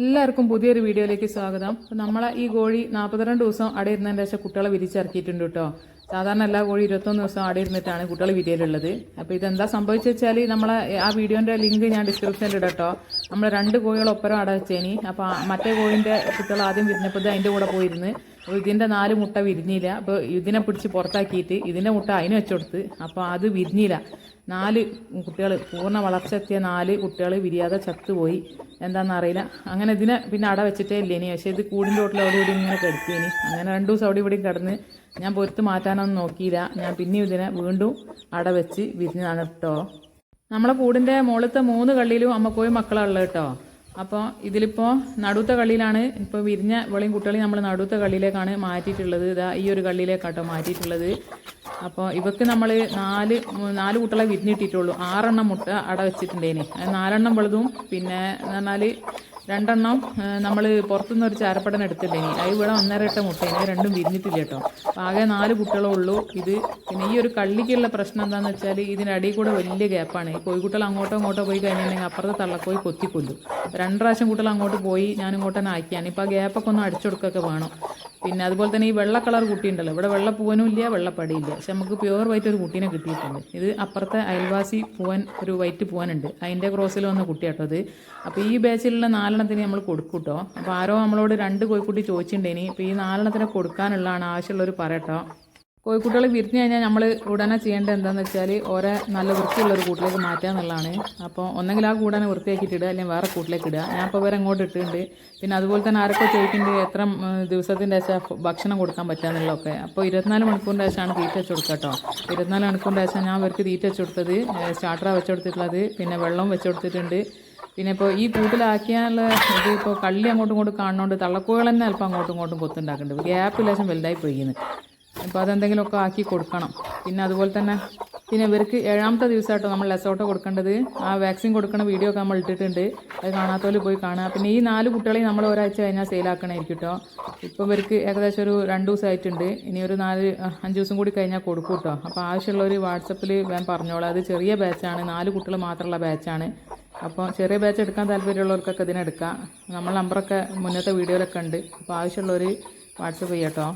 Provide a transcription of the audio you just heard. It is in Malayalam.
എല്ലാവർക്കും പുതിയൊരു വീഡിയോയിലേക്ക് സ്വാഗതം. അപ്പം നമ്മളെ ഈ കോഴി നാൽപ്പത്തിരണ്ട് ദിവസം അവിടെ ഇരുന്നതിന്റെ ശേഷം കുട്ടികളെ വിരിച്ചിറക്കിയിട്ടുണ്ട് കേട്ടോ. സാധാരണ എല്ലാ കോഴി ഇരുപത്തൊന്ന് ദിവസം അവിടെ ഇരുന്നിട്ടാണ് കുട്ടികൾ വിരിയലുള്ളത്. അപ്പോൾ ഇതെന്താ സംഭവിച്ചു വെച്ചാൽ നമ്മളെ ആ വീഡിയോന്റെ ലിങ്ക് ഞാൻ ഡിസ്ക്രിപ്ഷനിൽ ഇടട്ടോ നമ്മൾ രണ്ട് കോഴികൾ ഒപ്പരം അട വെച്ചേനി. അപ്പോൾ മറ്റേ കോഴിന്റെ കുട്ടികൾ ആദ്യം വിരിഞ്ഞപ്പോൾ ഇത് അതിന്റെ കൂടെ പോയിരുന്ന്. അപ്പോൾ ഇതിന്റെ നാല് മുട്ട വിരിഞ്ഞില്ല. അപ്പോൾ ഇതിനെ പിടിച്ച് പുറത്താക്കിയിട്ട് ഇതിന്റെ മുട്ട അതിന് വെച്ചുകൊടുത്ത് അപ്പോൾ അത് വിരിഞ്ഞില്ല. നാല് കുട്ടികൾ പൂർണ വളർച്ച എത്തിയ നാല് കുട്ടികൾ വിരിയാതെ ചത്തുപോയി. എന്താണെന്ന് അറിയില്ല. അങ്ങനെ ഇതിനെ പിന്നെ അട വെച്ചിട്ടേ ഇല്ല ഇനി. പക്ഷേ ഇത് കൂടിന്റെ തോട്ടിൽ അവിടെ ഇവിടെ ഇങ്ങനെ കിടക്കേനി അങ്ങനെ രണ്ട് ദിവസം അവിടെ ഇവിടെ കിടന്ന് ഞാൻ പൊരുത്ത് മാറ്റാനൊന്നും നോക്കിയില്ല. ഞാൻ പിന്നെയും ഇതിനെ വീണ്ടും അട വെച്ച് വിരിഞ്ഞതാണ് കേട്ടോ നമ്മളെ കൂടിന്റെ മുകളിലത്തെ മൂന്ന് കള്ളിയിലും അമ്മക്കോയും മക്കളുള്ളത് കേട്ടോ അപ്പോൾ ഇതിലിപ്പോൾ നടുത്ത കള്ളിയിലാണ് ഇപ്പോൾ വിരിഞ്ഞ വെളിയും കുട്ടികളെയും നമ്മൾ നടുത്ത കള്ളിയിലേക്കാണ് മാറ്റിയിട്ടുള്ളത്. ഇതാ ഈ ഒരു കള്ളിയിലേക്കാട്ടോ മാറ്റിയിട്ടുള്ളത്. അപ്പോൾ ഇവക്ക് നമ്മൾ നാല് നാല് കുട്ടികളെ വിരിഞ്ഞിട്ടിട്ടുള്ളൂ. ആറെണ്ണം മുട്ട അട വെച്ചിട്ടുണ്ടേനെ. നാലെണ്ണം വെളുതും പിന്നെ എന്ന് പറഞ്ഞാൽ രണ്ടെണ്ണം നമ്മൾ പുറത്തുനിന്ന് ഒരു ചാരപ്പടം എടുത്തില്ലെങ്കിൽ അത് ഇവിടെ ഒന്നര ഇട്ട രണ്ടും വിരിഞ്ഞിട്ടില്ല കേട്ടോ. അപ്പോൾ ആകെ നാല് കുട്ടികളേ ഉള്ളൂ. ഇത് പിന്നെ ഈ ഒരു കള്ളിക്കുള്ള പ്രശ്നം എന്താണെന്ന് വെച്ചാൽ ഇതിന്റെ അടിയിൽ കൂടെ വലിയ ഗ്യാപ്പാണ്. ഈ കോഴിക്കുട്ടികൾ അങ്ങോട്ടോ ഇങ്ങോട്ടോ പോയി കഴിഞ്ഞിട്ടുണ്ടെങ്കിൽ അപ്പുറത്തെ തള്ളക്കോയി കൊത്തിക്കൊല്ലും. രണ്ട് പ്രാവശ്യം കുട്ടികൾ അങ്ങോട്ട് പോയി ഞാൻ ഇങ്ങോട്ട് തന്നെ ആക്കിയാണ്. ഇപ്പോൾ ആ ഗ്യാപ്പൊക്കെ ഒന്ന് അടിച്ചു കൊടുക്കുകയൊക്കെ വേണം. പിന്നെ അതുപോലെ തന്നെ ഈ വെള്ള കളർ കുട്ടി ഉണ്ടല്ലോ. ഇവിടെ വെള്ള പൂവനും ഇല്ല വെള്ളപ്പടിയില്ല പക്ഷെ നമുക്ക് പ്യുവർ വൈറ്റ് ഒരു കുട്ടീനെ കിട്ടിയിട്ടുണ്ട്. ഇത് അപ്പുറത്തെ അയൽവാസി പൂവൻ ഒരു വൈറ്റ് പൂവനുണ്ട്. അതിന്റെ ക്രോസിൽ വന്ന കുട്ടിയാട്ടോ അത്. അപ്പോൾ ഈ ബാച്ചിലുള്ള നാലെണ്ണത്തിന് നമ്മൾ കൊടുക്കൂട്ടോ കേട്ടോ അപ്പോൾ ആരോ നമ്മളോട് രണ്ട് കോഴിക്കുട്ടി ചോദിച്ചിട്ടുണ്ടേനി അപ്പോൾ ഈ നാലെണ്ണത്തിന് കൊടുക്കാനുള്ളതാണ് ആവശ്യമുള്ളവർ പറയട്ടോ. കോഴിക്കുട്ടികൾ വിരിഞ്ഞു കഴിഞ്ഞാൽ നമ്മൾ ഉടനെ ചെയ്യേണ്ടത് എന്താണെന്ന് വെച്ചാൽ ഓരോ നല്ല വൃത്തിയുള്ള ഒരു കൂട്ടിലേക്ക് മാറ്റുക എന്നുള്ളതാണ്. അപ്പോൾ ഒന്നെങ്കിൽ ആ കൂടാനെ വൃത്തിയാക്കിയിട്ട് ഇടുക അല്ലെങ്കിൽ വേറെ കൂട്ടിലേക്ക് ഇടുക. ഞാൻ ഇപ്പോൾ വേറെ അങ്ങോട്ട് ഇട്ടിട്ടുണ്ട്. പിന്നെ അതുപോലെ തന്നെ ആരൊക്കെ ചോദിക്കുന്നുണ്ട് എത്ര ദിവസത്തിന്റെ ശേഷം ഭക്ഷണം കൊടുക്കാൻ പറ്റുക എന്നുള്ളതൊക്കെ. അപ്പോൾ ഇരുപത്തിനാല് മണിക്കൂറിന്റെ ശേഷമാണ് തീറ്റ വെച്ച് കൊടുക്കുക കേട്ടോ. ഇരുപത്തിനാല് മണിക്കൂറിന്റെ ശേഷം ഞാൻ അവർക്ക് തീറ്റ വെച്ച് കൊടുത്തത് സ്റ്റാർട്ടറാണ് വെച്ച് കൊടുത്തിട്ടുള്ളത് പിന്നെ വെള്ളവും വെച്ച് കൊടുത്തിട്ടുണ്ട്. പിന്നെ ഇപ്പോൾ ഈ കൂട്ടിലാക്കിയാലുള്ള ഇത് ഇപ്പോൾ കള്ളി അങ്ങോട്ടും ഇങ്ങോട്ടും കാണുന്നതുകൊണ്ട് തള്ളക്കോഴികൾ തന്നെ അല്പം അങ്ങോട്ടും ഇങ്ങോട്ടും കൊത്തുണ്ടാക്കുന്നുണ്ട്. ഗ്യാപ്പ് ലേശം വലുതായി പോയിന്ന് അപ്പോൾ അതെന്തെങ്കിലുമൊക്കെ ആക്കി കൊടുക്കണം. പിന്നെ അതുപോലെ തന്നെ പിന്നെ ഇവർക്ക് ഏഴാമത്തെ ദിവസമായിട്ടോ നമ്മൾ ലെസോട്ടോ കൊടുക്കേണ്ടത്. ആ വാക്സിൻ കൊടുക്കുന്ന വീഡിയോ ഒക്കെ നമ്മൾ ഇട്ടിട്ടുണ്ട്. അത് കാണാത്തവർ പോയി കാണുക. പിന്നെ ഈ നാല് കുട്ടികളെയും നമ്മൾ ഒരാഴ്ച കഴിഞ്ഞാൽ സെയിലാക്കണമായിരിക്കും കേട്ടോ ഇപ്പോൾ ഇവർക്ക് ഏകദേശം ഒരു രണ്ട് ദിവസമായിട്ടുണ്ട്. ഇനി ഒരു നാല് അഞ്ച് ദിവസം കൂടി കഴിഞ്ഞാൽ കൊടുക്കും കേട്ടോ അപ്പോൾ ആവശ്യമുള്ളവർ വാട്സപ്പിൽ ഞാൻ പറഞ്ഞോളാം. അത് ചെറിയ ബാച്ചാണ് നാല് കുട്ടികൾ മാത്രമുള്ള ബാച്ചാണ് അപ്പോൾ ചെറിയ ബാച്ച് എടുക്കാൻ താല്പര്യമുള്ളവർക്കൊക്കെ ഇതിനെടുക്കാം നമ്മൾ നമ്പറൊക്കെ മുന്നത്തെ വീഡിയോയിലൊക്കെ ഉണ്ട്. അപ്പോൾ ആവശ്യമുള്ളവർ വാട്സപ്പ് ചെയ്യാം കേട്ടോ